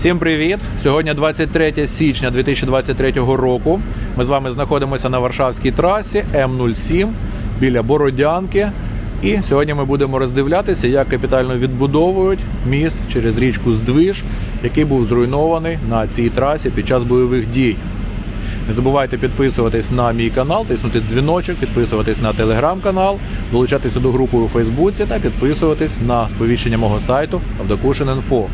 Всім привіт! Сьогодні 23 січня 2023 року. Ми з вами знаходимося на Варшавській трасі М07 біля Бородянки. І сьогодні ми будемо роздивлятися, як капітально відбудовують міст через річку Здвиж, який був зруйнований на цій трасі під час бойових дій. Не забувайте підписуватись на мій канал, тиснути дзвіночок, підписуватись на телеграм-канал, долучатися до групи у Фейсбуці та підписуватись на сповіщення мого сайту Авдокушин.Інфо.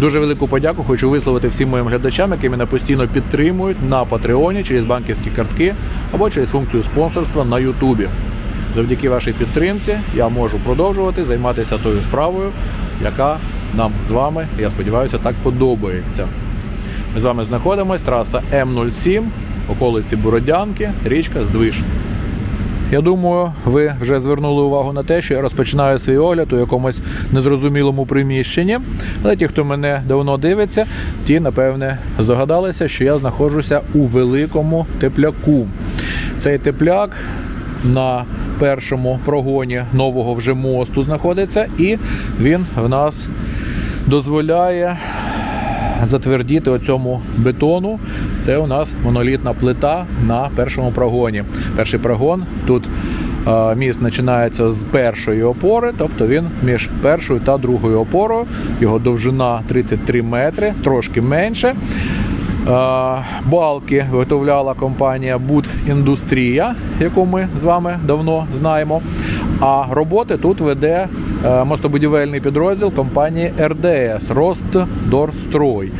Дуже велику подяку хочу висловити всім моїм глядачам, які мене постійно підтримують на Патреоні через банківські картки або через функцію спонсорства на Ютубі. Завдяки вашій підтримці я можу продовжувати займатися тою справою, яка нам з вами, я сподіваюся, так подобається. Ми з вами знаходимося, траса М07, околиці Бородянки, річка Здвиж. Я думаю, ви вже звернули увагу на те, що я розпочинаю свій огляд у якомусь незрозумілому приміщенні. Але ті, хто мене давно дивиться, ті, напевне, здогадалися, що я знаходжуся у великому тепляку. Цей тепляк на першому прогоні нового вже мосту знаходиться, і він в нас дозволяє затвердіти оцьому бетону. Це у нас монолітна плита на першому прогоні. Перший прогон тут е, міст починається з першої опори, тобто він між першою та другою опорою. Його довжина 33 метри, трошки менше. Е, Балки виготовляла компанія Будіндустрія, яку ми з вами давно знаємо. А роботи тут веде е, мостобудівельний підрозділ компанії РДС Ростдорстрой.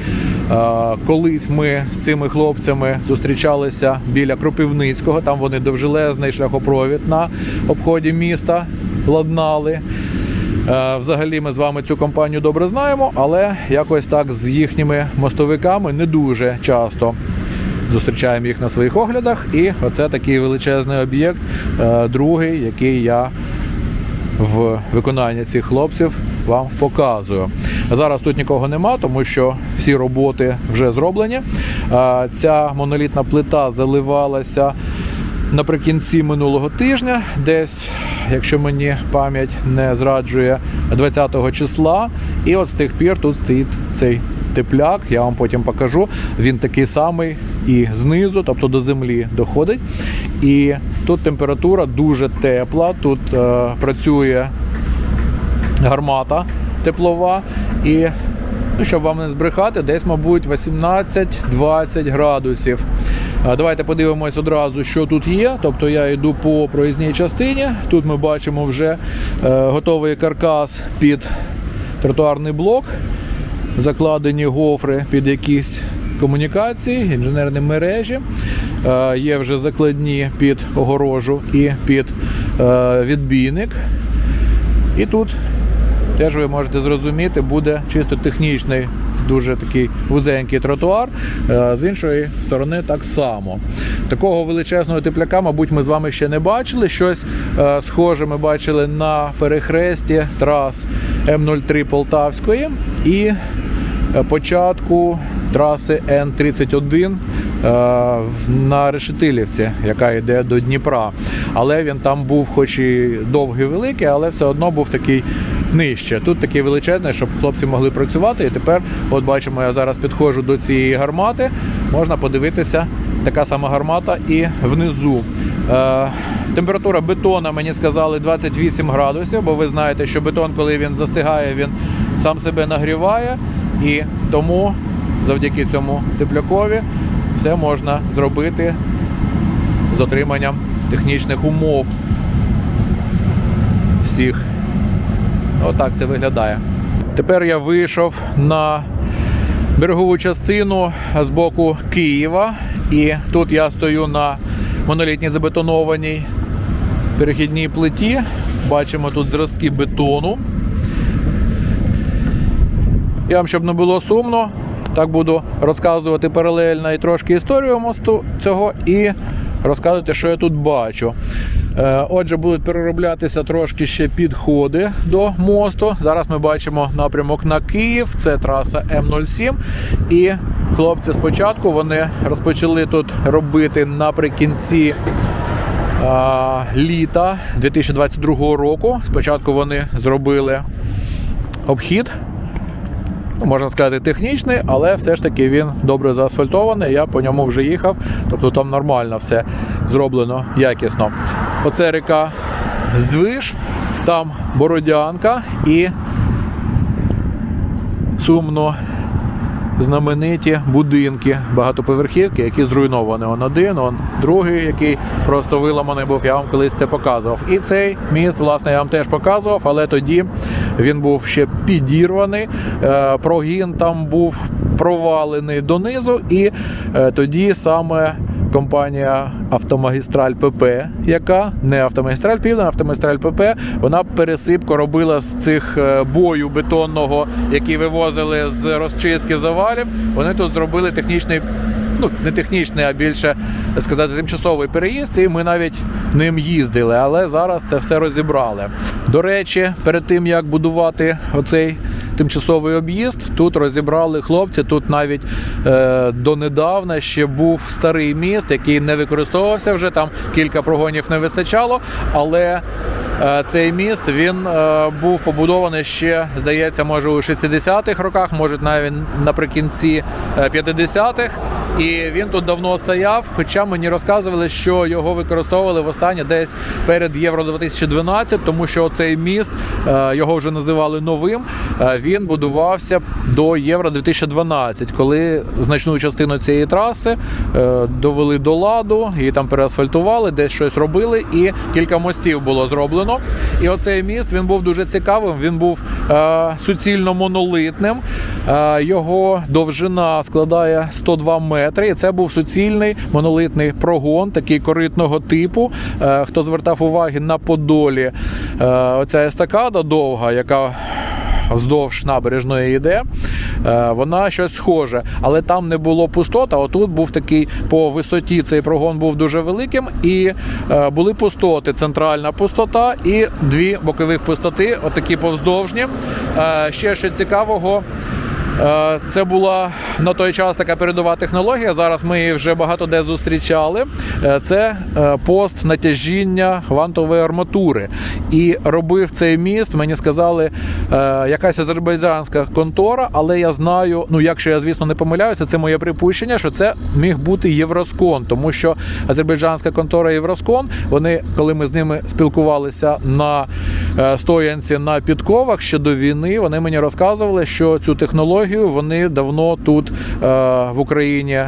Колись ми з цими хлопцями зустрічалися біля Кропивницького. Там вони довжелезний шляхопровід на обході міста ладнали. Е, Взагалі ми з вами цю компанію добре знаємо, але якось так з їхніми мостовиками не дуже часто зустрічаємо їх на своїх оглядах. І оце такий величезний об'єкт, е, другий, який я в виконанні цих хлопців вам показую. Зараз тут нікого нема, тому що всі роботи вже зроблені. Е, Ця монолітна плита заливалася наприкінці минулого тижня, десь, якщо мені пам'ять не зраджує, 20 числа. І от з тих пір тут стоїть цей тепляк, я вам потім покажу. Він такий самий і знизу, тобто до землі доходить. І тут температура дуже тепла, тут е, працює гармата теплова. І, ну, щоб вам не збрехати, десь, мабуть, 18-20 градусів. Давайте подивимось одразу, що тут є. Тобто я йду по проїзній частині. Тут ми бачимо вже е, готовий каркас під тротуарний блок, закладені гофри під якісь комунікації, інженерні мережі. Е, Є вже закладні під огорожу і під е, відбійник. І тут теж ви можете зрозуміти, буде чисто технічний, дуже такий вузенький тротуар. Е, З іншої сторони так само. Такого величезного тепляка, мабуть, ми з вами ще не бачили. Щось е, схоже ми бачили на перехресті трас М03 Полтавської і е, початку траси Н-31 е, на Решетилівці, яка йде до Дніпра. Але він там був, хоч і довгий великий, але все одно був такий нижче. Тут такий величезний, щоб хлопці могли працювати. І тепер, от бачимо, я зараз підходжу до цієї гармати. Можна подивитися, така сама гармата і внизу. Е, температура бетона, мені сказали, 28 градусів, бо ви знаєте, що бетон, коли він застигає, він сам себе нагріває. І тому завдяки цьому теплякові все можна зробити з отриманням технічних умов всіх. Отак це виглядає. Тепер я вийшов на берегову частину з боку Києва, і тут я стою на монолітній забетонованій перехідній плиті. Бачимо тут зразки бетону. Я вам, щоб не було сумно, так буду розказувати паралельно і трошки історію мосту цього і розказувати, що я тут бачу. Е, Отже, будуть перероблятися трошки ще підходи до мосту. Зараз ми бачимо напрямок на Київ, це траса М07. І хлопці спочатку вони розпочали тут робити наприкінці а, літа 2022 року. Спочатку вони зробили обхід ну, можна сказати, технічний, але все ж таки він добре заасфальтований. Я по ньому вже їхав. Тобто там нормально все зроблено якісно. Оце река Здвиж, там Бородянка і сумно знамениті будинки, багатоповерхівки, які зруйновані. Он один, он другий, який просто виламаний був. Я вам колись це показував. І цей міст, власне, я вам теж показував, але тоді він був ще підірваний. Е, Прогін там був провалений донизу, і е, тоді саме. Компанія Автомагістраль ПП, яка не Автомагістраль Південь, Автомагістраль ПП, вона пересипку робила з цих е, бою бетонного, який вивозили з розчистки завалів. Вони тут зробили технічний. Ну, не технічний, а більше сказати, тимчасовий переїзд, і ми навіть ним їздили, але зараз це все розібрали. До речі, перед тим як будувати оцей тимчасовий об'їзд, тут розібрали хлопці. Тут навіть е, донедавна ще був старий міст, який не використовувався вже. Там кілька прогонів не вистачало, але Е, Цей міст він е, був побудований ще, здається, може у 60-х роках, може навіть наприкінці е, 50-х. І він тут давно стояв. Хоча мені розказували, що його використовували востаннє десь перед Євро 2012, тому що цей міст е, його вже називали новим. е, Він будувався до Євро 2012, коли значну частину цієї траси е, довели до ладу, її там переасфальтували, десь щось робили, і кілька мостів було зроблено. І оцей міст він був дуже цікавим. Він був е, суцільно монолитним. Е, його довжина складає 102 метри. І це був суцільний монолитний прогон, такий коритного типу. Е, хто звертав уваги на Подолі, е, оця естакада довга, яка вздовж набережної йде. Е, Вона щось схоже, але там не було пустот. А отут був такий по висоті. Цей прогон був дуже великим, і е, були пустоти. Центральна пустота і дві бокових пустоти, отакі повздовжні. Е, Ще що цікавого. Е, Це була на той час така передова технологія. Зараз ми її вже багато де зустрічали. Е, Це е, пост натяжіння гвантової арматури. І робив цей міст. Мені сказали, якась азербайджанська контора, але я знаю, ну якщо я звісно не помиляюся, це моє припущення, що це міг бути Євроскон, тому що азербайджанська контора Євроскон, вони, коли ми з ними спілкувалися на стоянці на підковах ще до війни, вони мені розказували, що цю технологію вони давно тут е, в Україні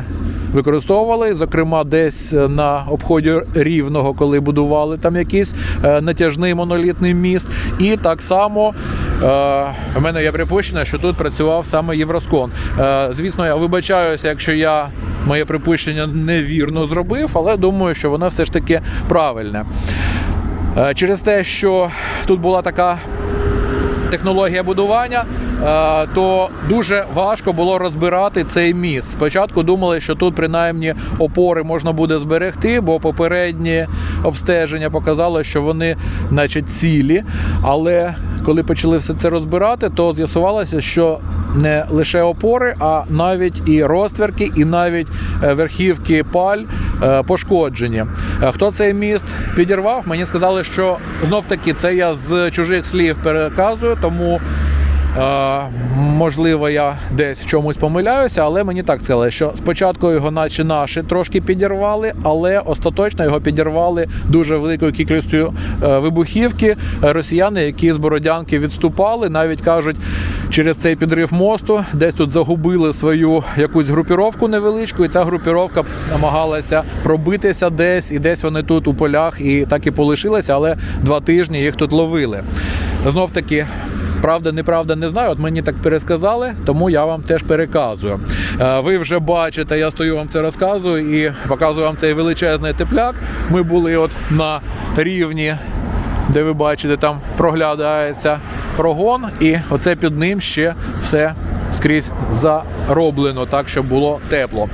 використовували. Зокрема, десь на обході рівного, коли будували там якийсь е, натяжний монолітний міст. І так само е, в мене є припущення, що тут працював саме Євроскон. Звісно, я вибачаюся, якщо я моє припущення невірно зробив, але думаю, що воно все ж таки правильне. Через те, що тут була така технологія будування, то дуже важко було розбирати цей міст. Спочатку думали, що тут принаймні опори можна буде зберегти, бо попереднє обстеження показало, що вони, наче, цілі. Але коли почали все це розбирати, то з'ясувалося, що не лише опори, а навіть і розтверки, і навіть е, верхівки паль е, пошкоджені. Е, Хто цей міст підірвав? Мені сказали, що знов таки це я з чужих слів переказую, тому. Е, можливо, я десь в чомусь помиляюся, але мені так сказали, що спочатку його, наче наші, трошки підірвали, але остаточно його підірвали дуже великою кількістю е, вибухівки. Росіяни, які з Бородянки відступали, навіть кажуть, через цей підрив мосту десь тут загубили свою якусь групіровку невеличку, і ця групіровка намагалася пробитися десь, і десь вони тут у полях і так і полишилися, але два тижні їх тут ловили. Знов таки. Правда, неправда, не знаю. От мені так пересказали, тому я вам теж переказую. Е, Ви вже бачите, я стою вам це розказую і показую вам цей величезний тепляк. Ми були от на рівні, де ви бачите, там проглядається прогон, і оце під ним ще все скрізь зароблено, так щоб було тепло.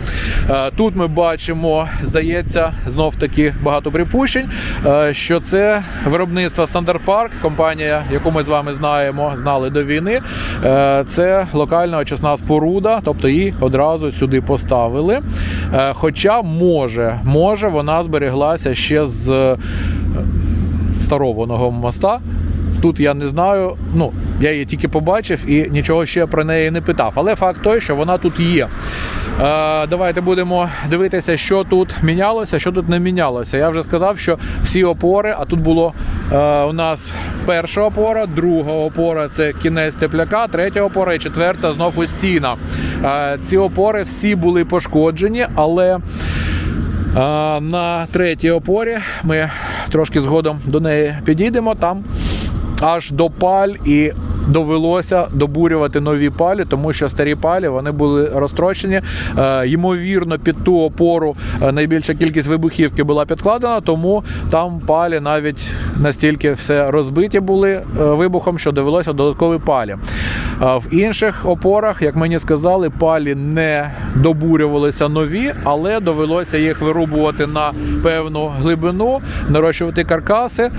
Е, Тут ми бачимо, здається, знов таки багато припущень, е, що це виробництво Стандарт Парк, компанія, яку ми з вами знаємо, знали до війни. Е, Це локальна очисна споруда, тобто її одразу сюди поставили. Хоча може, може вона збереглася ще з старованого моста. Тут я не знаю. Ну, я її тільки побачив і нічого ще про неї не питав. Але факт той, що вона тут є. Е, давайте будемо дивитися, що тут мінялося, що тут не мінялося. Я вже сказав, що всі опори, а тут було е, у нас перша опора, друга опора це кінець тепляка, третя опора і четверта знову стіна. Е, ці опори всі були пошкоджені, але. На третій опорі ми трошки згодом до неї підійдемо. Там аж до паль і довелося добурювати нові палі, тому що старі палі вони були розтрощені. Е, ймовірно, під ту опору е, найбільша кількість вибухівки була підкладена, тому там палі навіть настільки все розбиті були е, вибухом, що довелося додаткові палі. В інших опорах, як мені сказали, палі не добурювалися нові, але довелося їх вирубувати на певну глибину, нарощувати каркаси,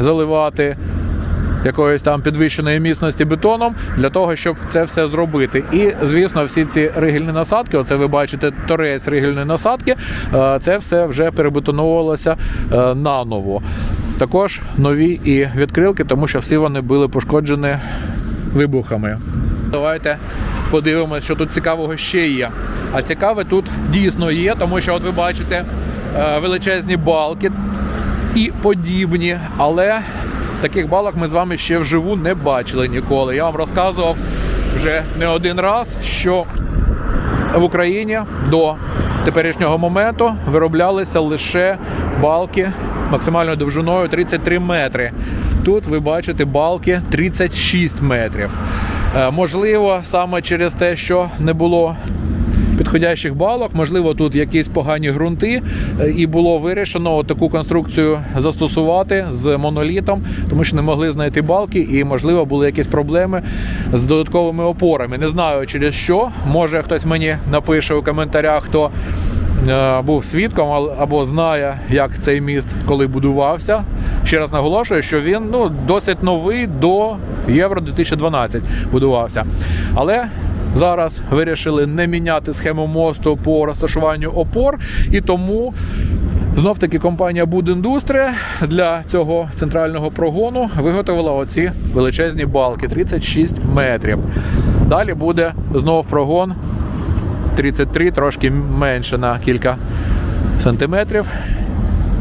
заливати якоїсь там підвищеної міцності бетоном для того, щоб це все зробити. І звісно, всі ці ригельні насадки, оце ви бачите торець ригельної насадки, е, це все вже перебетоновувалося е, наново. Також нові і відкрилки, тому що всі вони були пошкоджені вибухами. Давайте подивимося, що тут цікавого ще є. А цікаве тут дійсно є, тому що от ви бачите е, величезні балки і подібні, але таких балок ми з вами ще вживу не бачили ніколи. Я вам розказував вже не один раз, що в Україні до теперішнього моменту вироблялися лише балки максимальною довжиною 33 метри. Тут ви бачите балки 36 метрів. Е, Можливо, саме через те, що не було підходящих балок, можливо, тут якісь погані ґрунти, е, і було вирішено таку конструкцію застосувати з монолітом, тому що не могли знайти балки, і можливо були якісь проблеми з додатковими опорами. Не знаю через що. Може хтось мені напише у коментарях, хто е, був свідком або знає, як цей міст коли будувався. Ще раз наголошую, що він ну досить новий до Євро 2012 будувався. Але зараз вирішили не міняти схему мосту по розташуванню опор, і тому знов таки компанія Будіндустрія для цього центрального прогону виготовила оці величезні балки 36 метрів. Далі буде знов прогон 33, трошки менше на кілька сантиметрів.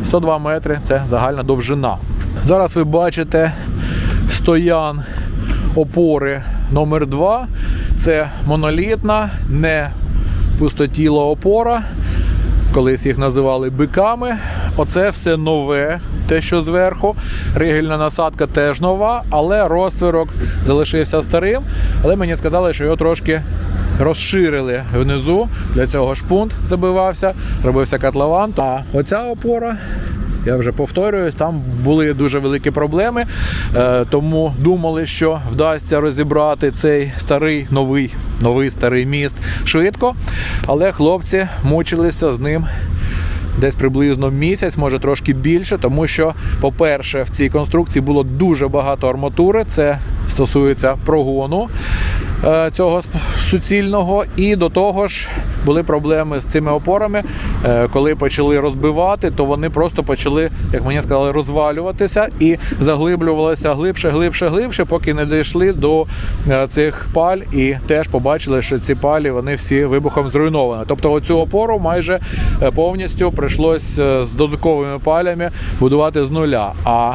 102 метри це загальна довжина. Зараз ви бачите стоян опори номер 2 Це монолітна, не пустотіла опора. Колись їх називали биками. Оце все нове, те, що зверху. Ригельна насадка теж нова, але розтвірок залишився старим. Але мені сказали, що його трошки розширили внизу. Для цього шпунт забивався, робився котлован. А оця опора я вже повторююсь, там були дуже великі проблеми, е, тому думали, що вдасться розібрати цей старий новий, новий старий міст швидко. Але хлопці мучилися з ним десь приблизно місяць, може трошки більше, тому що, по-перше, в цій конструкції було дуже багато арматури. Це стосується прогону е, цього суцільного, і до того ж були проблеми з цими опорами. Е, Коли почали розбивати, то вони просто почали, як мені сказали, розвалюватися і заглиблювалися глибше, глибше, глибше, поки не дійшли до е, цих паль і теж побачили, що ці палі вони всі вибухом зруйновані. Тобто, оцю опору майже е, повністю прийшлось е, з додатковими палями будувати з нуля. А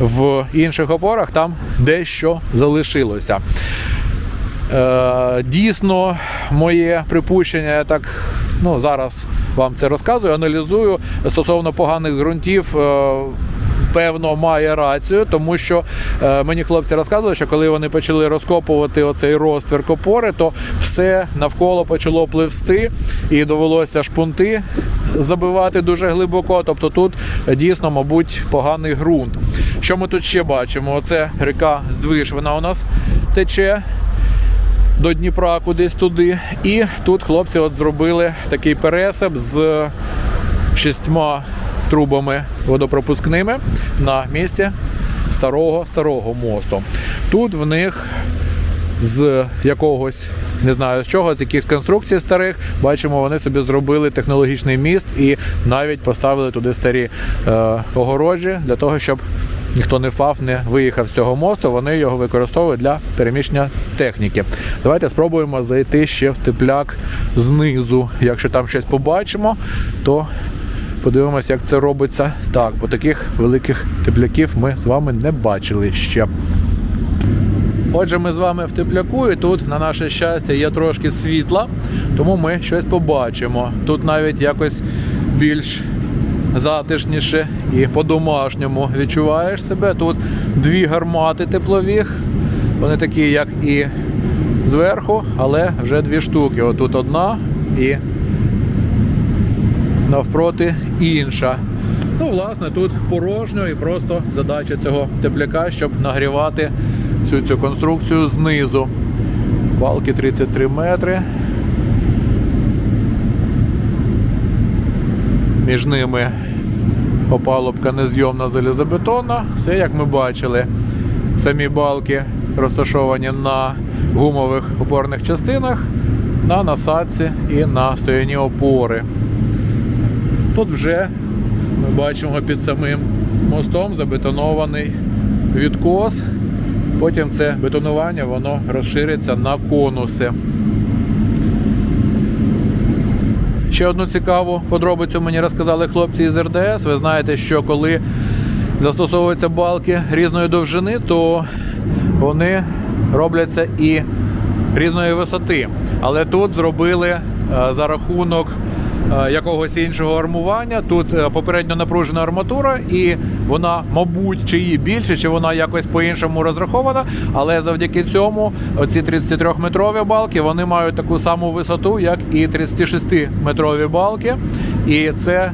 в інших опорах там дещо залишилося. Е, дійсно, моє припущення, я так ну, зараз вам це розказую, аналізую стосовно поганих ґрунтів. е, Певно, має рацію, тому що е, мені хлопці розказували, що коли вони почали розкопувати оцей розтвір опори, то все навколо почало пливсти і довелося шпунти забивати дуже глибоко. Тобто тут е, дійсно, мабуть, поганий ґрунт. Що ми тут ще бачимо? Оце ріка Здвиж, вона у нас тече до Дніпра кудись туди. І тут хлопці от зробили такий пересип з шістьма трубами водопропускними на місці старого старого мосту. Тут в них з якогось. Не знаю з чого, з якихось конструкцій старих. Бачимо, вони собі зробили технологічний міст і навіть поставили туди старі е, огорожі для того, щоб ніхто не впав, не виїхав з цього мосту. Вони його використовують для переміщення техніки. Давайте спробуємо зайти ще в тепляк знизу. Якщо там щось побачимо, то подивимося, як це робиться. Так, бо таких великих тепляків ми з вами не бачили ще. Отже, ми з вами в тепляку, і тут, на наше щастя, є трошки світла, тому ми щось побачимо. Тут навіть якось більш затишніше і по-домашньому відчуваєш себе. Тут дві гармати теплових, вони такі, як і зверху, але вже дві штуки. Отут одна і навпроти інша. Ну, власне, тут порожньо і просто задача цього тепляка, щоб нагрівати всю цю конструкцію знизу. Балки 33 метри. Між ними опалубка незйомна залізобетонна. Все як ми бачили. Самі балки розташовані на гумових опорних частинах, на насадці і на стояні опори. Тут вже ми бачимо під самим мостом забетонований відкос. Потім це бетонування воно розшириться на конуси. Ще одну цікаву подробицю мені розказали хлопці із РДС. Ви знаєте, що коли застосовуються балки різної довжини, то вони робляться і різної висоти. Але тут зробили е, за рахунок якогось іншого армування. Тут е, попередньо напружена арматура, і вона, мабуть, чи її більше, чи вона якось по-іншому розрахована. Але завдяки цьому оці 33-метрові балки вони мають таку саму висоту, як і 36-метрові балки. І це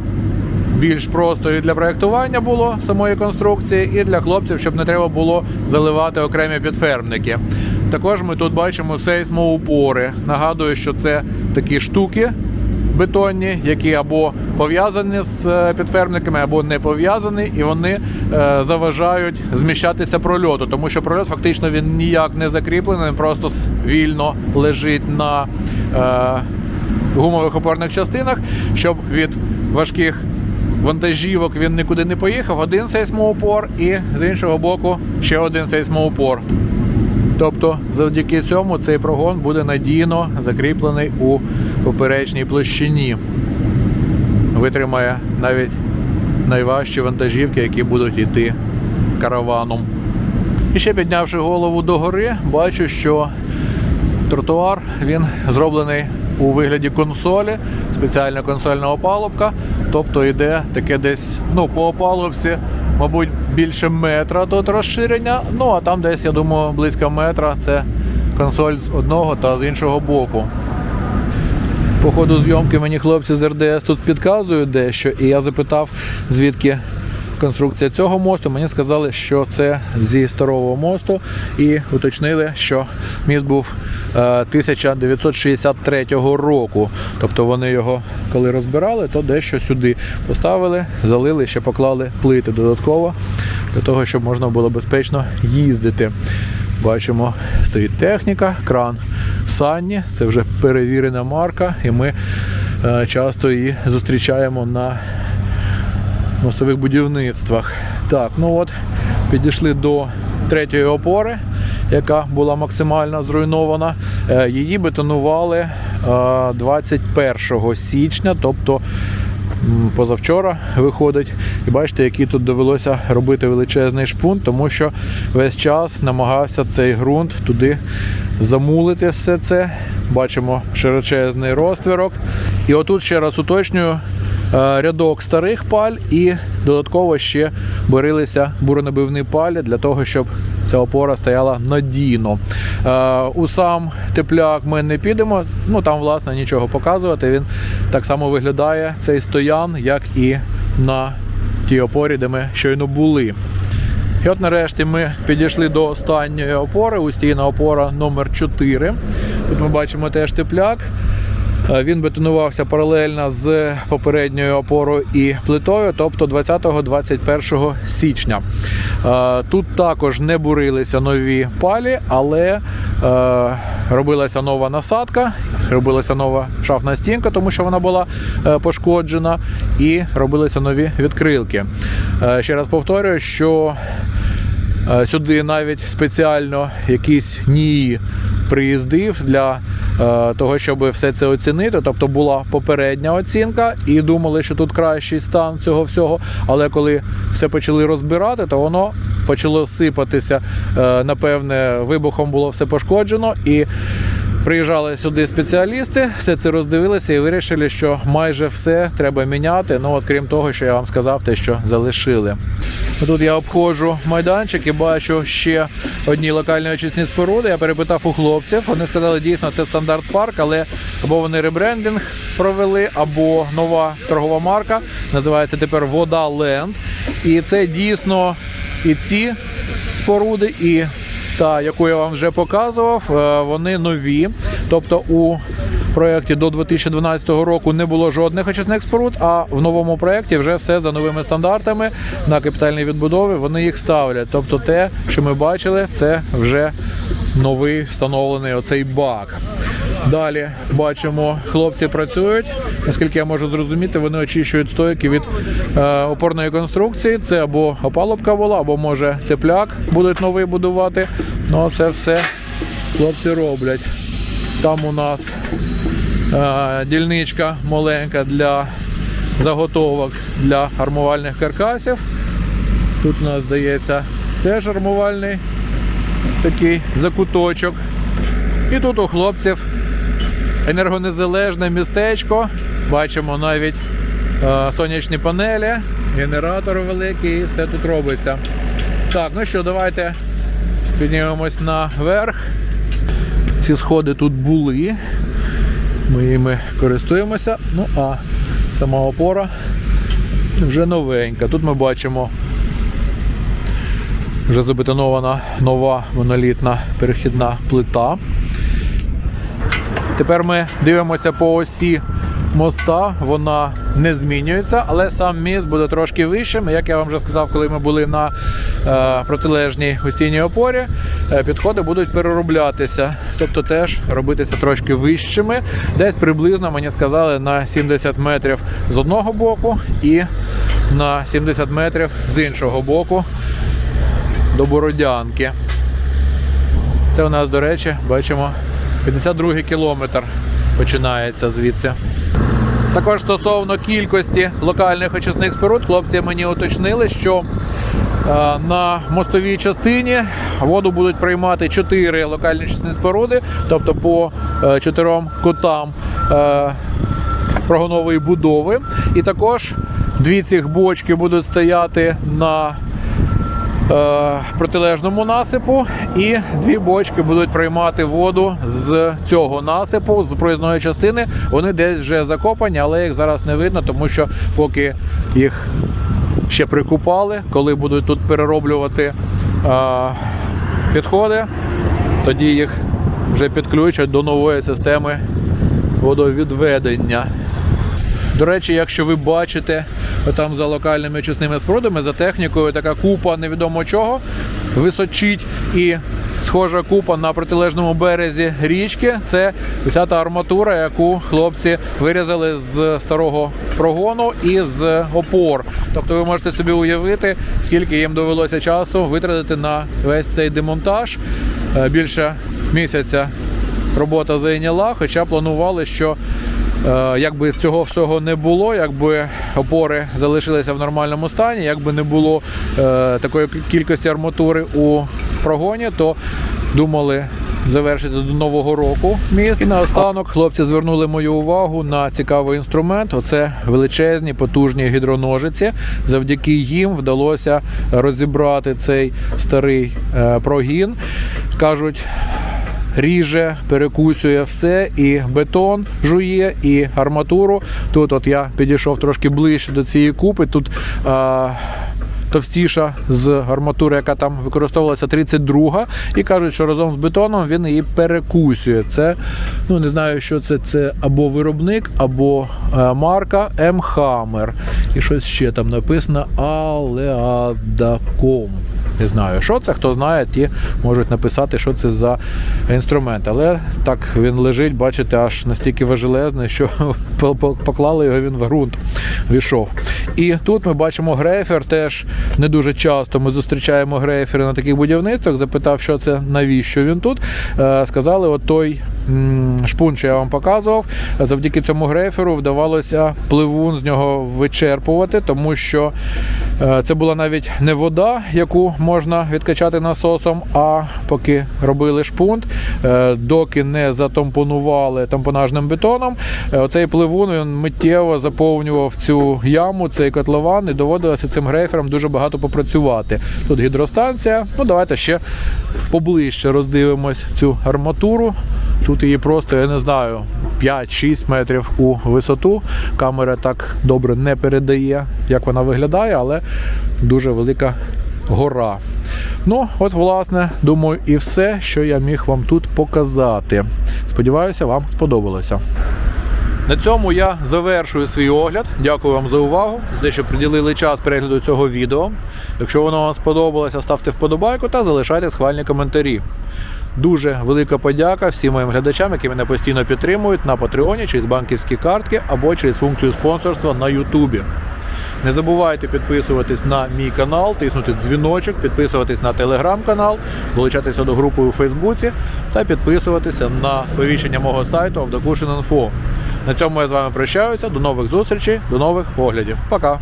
більш просто і для проєктування було самої конструкції, і для хлопців, щоб не треба було заливати окремі підфермники. Також ми тут бачимо сейсмоупори. Нагадую, що це такі штуки бетонні, які або пов'язані з е, підфермниками, або не пов'язані, і вони е, заважають зміщатися прольоту, тому що прольот фактично він ніяк не закріплений, він просто вільно лежить на е, гумових опорних частинах, щоб від важких вантажівок він нікуди не поїхав. Один сейсмоупор і з іншого боку ще один сейсмоупор. Тобто, завдяки цьому цей прогон буде надійно закріплений у поперечній площині. Витримає навіть найважчі вантажівки, які будуть йти караваном. І ще піднявши голову догори, бачу, що тротуар він зроблений у вигляді консолі, спеціальна консольна опалубка. Тобто йде таке десь ну, по опалубці, мабуть, більше метра тут розширення. Ну а там десь, я думаю, близько метра це консоль з одного та з іншого боку. По ходу зйомки мені хлопці з РДС тут підказують дещо, і я запитав, звідки конструкція цього мосту. Мені сказали, що це зі старого мосту, і уточнили, що міст був е, 1963 року. Тобто вони його, коли розбирали, то дещо сюди поставили, залили, ще поклали плити додатково для того, щоб можна було безпечно їздити. Бачимо, стоїть техніка, кран Санні, це вже перевірена марка, і ми е, часто її зустрічаємо на мостових будівництвах. Так, ну от, підійшли до третьої опори, яка була максимально зруйнована. Е, Її бетонували е, 21 січня, тобто позавчора виходить. І бачите, який тут довелося робити величезний шпунт, тому що весь час намагався цей ґрунт туди замулити все це. Бачимо широчезний розтвірок. І отут ще раз уточнюю. е, Рядок старих паль і додатково ще борилися буронабивні палі для того, щоб ця опора стояла надійно. Е, У сам тепляк ми не підемо, ну там власне нічого показувати. Він так само виглядає цей стоян, як і на тій опорі, де ми щойно були. І от нарешті ми підійшли до останньої опори, устійна опора номер 4 Тут ми бачимо теж тепляк. Е, Він бетонувався паралельно з попередньою опорою і плитою, тобто 20-21 січня. Е, Тут також не бурилися нові палі, але е, робилася нова насадка, робилася нова шафна стінка, тому що вона була е, пошкоджена, і робилися нові відкрилки. Е, Ще раз повторюю, що Е, Сюди навіть спеціально якийсь НІІ приїздив для того, щоб все це оцінити. Тобто була попередня оцінка, і думали, що тут кращий стан цього всього. Але коли все почали розбирати, то воно почало сипатися. Е, напевне, вибухом було все пошкоджено і. Приїжджали сюди спеціалісти, все це роздивилися і вирішили, що майже все треба міняти. Ну от крім того, що я вам сказав, те, що залишили. Тут я обходжу майданчик і бачу ще одні локальні очисні споруди. Я перепитав у хлопців. Вони сказали, дійсно це стандарт парк, але або вони ребрендинг провели, або нова торгова марка. Називається тепер Вода Ленд. І це дійсно і ці споруди, і та, яку я вам вже показував, е, вони нові. Тобто у проєкті до 2012 року не було жодних очисних споруд, а в новому проєкті вже все за новими стандартами на капітальній відбудові вони їх ставлять. Тобто те, що ми бачили, це вже новий встановлений оцей бак. Далі бачимо, хлопці працюють. Наскільки я можу зрозуміти, вони очищують стойки від е, опорної конструкції. Це або опалубка була, або може тепляк будуть новий будувати. Ну це все хлопці роблять. Там у нас е, дільничка маленька для заготовок для армувальних каркасів. Тут у нас здається теж армувальний такий закуточок. І тут у хлопців енергонезалежне містечко. Бачимо навіть е, сонячні панелі, генератор великий, все тут робиться. Так, ну що, давайте піднімемось наверх. Ці сходи тут були. Ми їми користуємося. Ну а сама опора вже новенька. Тут ми бачимо вже забетонована нова монолітна перехідна плита. Тепер ми дивимося по осі моста, вона не змінюється, але сам міст буде трошки вищим. Як я вам вже сказав, коли ми були на е, протилежній гостійній опорі, е, підходи будуть перероблятися, тобто теж робитися трошки вищими. Десь приблизно мені сказали на 70 метрів з одного боку і на 70 метрів з іншого боку до Бородянки. Це у нас, до речі, бачимо 52 кілометр починається звідси. Також стосовно кількості локальних очисних споруд, хлопці мені уточнили, що е, на мостовій частині воду будуть приймати 4 локальні очисні споруди, тобто по е, чотирьом кутам е, прогонової будови. І також дві цих бочки будуть стояти на е, протилежному насипу, і дві бочки будуть приймати воду з цього насипу, з проїзної частини. Вони десь вже закопані, але їх зараз не видно, тому що поки їх ще прикупали, коли будуть тут перероблювати е, підходи, тоді їх вже підключать до нової системи водовідведення. До речі, якщо ви бачите там за локальними очисними спорудами, за технікою така купа невідомо чого височить і схожа купа на протилежному березі річки. Це 10-та арматура, яку хлопці вирізали з старого прогону і з опор. Тобто ви можете собі уявити, скільки їм довелося часу витратити на весь цей демонтаж. Е, Більше місяця робота зайняла, хоча планували, що Якби цього всього не було, якби опори залишилися в нормальному стані, якби не було е, такої кількості арматури у прогоні, то думали завершити до нового року міст. І наостанок хлопці звернули мою увагу на цікавий інструмент. Оце величезні потужні гідроножиці. Завдяки їм вдалося розібрати цей старий е, прогін. кажуть ріже, перекусює все, і бетон жує, і арматуру. Тут от я підійшов трошки ближче до цієї купи. Тут а, товстіша з арматури, яка там використовувалася 32-га, і кажуть, що разом з бетоном він її перекусює. Це ну не знаю, що це. Це або виробник, або е, марка М-Хаммер. І щось ще там написано Алеадаком. Не знаю, що це. Хто знає, ті можуть написати, що це за інструмент. Але так він лежить, бачите, аж настільки важелезний, що по- по- поклали його він в ґрунт. Війшов. І тут ми бачимо грейфер. Теж не дуже часто ми зустрічаємо грейфери на таких будівництвах. Запитав, що це, навіщо він тут. Е, Сказали, от той шпун, що я вам показував, завдяки цьому грейферу вдавалося пливун з нього вичерпувати, тому що е, це була навіть не вода, яку можна відкачати насосом, а поки робили шпунт, е, доки не затампонували тампонажним бетоном, е, оцей пливун він миттєво заповнював цю яму, цей котлован, і доводилося цим грейфером дуже багато попрацювати. Тут гідростанція. Ну давайте ще поближче роздивимось цю арматуру. Тут її просто, я не знаю, 5-6 метрів у висоту. Камера так добре не передає, як вона виглядає, але дуже велика гора. Ну, от, власне, думаю, і все, що я міг вам тут показати. Сподіваюся, вам сподобалося. На цьому я завершую свій огляд. Дякую вам за увагу, за те, що приділили час перегляду цього відео. Якщо воно вам сподобалося, ставте вподобайку та залишайте схвальні коментарі. Дуже велика подяка всім моїм глядачам, які мене постійно підтримують на Патреоні через банківські картки або через функцію спонсорства на Ютубі. Не забувайте підписуватись на мій канал, тиснути дзвіночок, підписуватись на телеграм-канал, долучатися до групи у Фейсбуці та підписуватися на сповіщення мого сайту Авдокушин.Інфо. На цьому я з вами прощаюся. До нових зустрічей, до нових оглядів. Пока!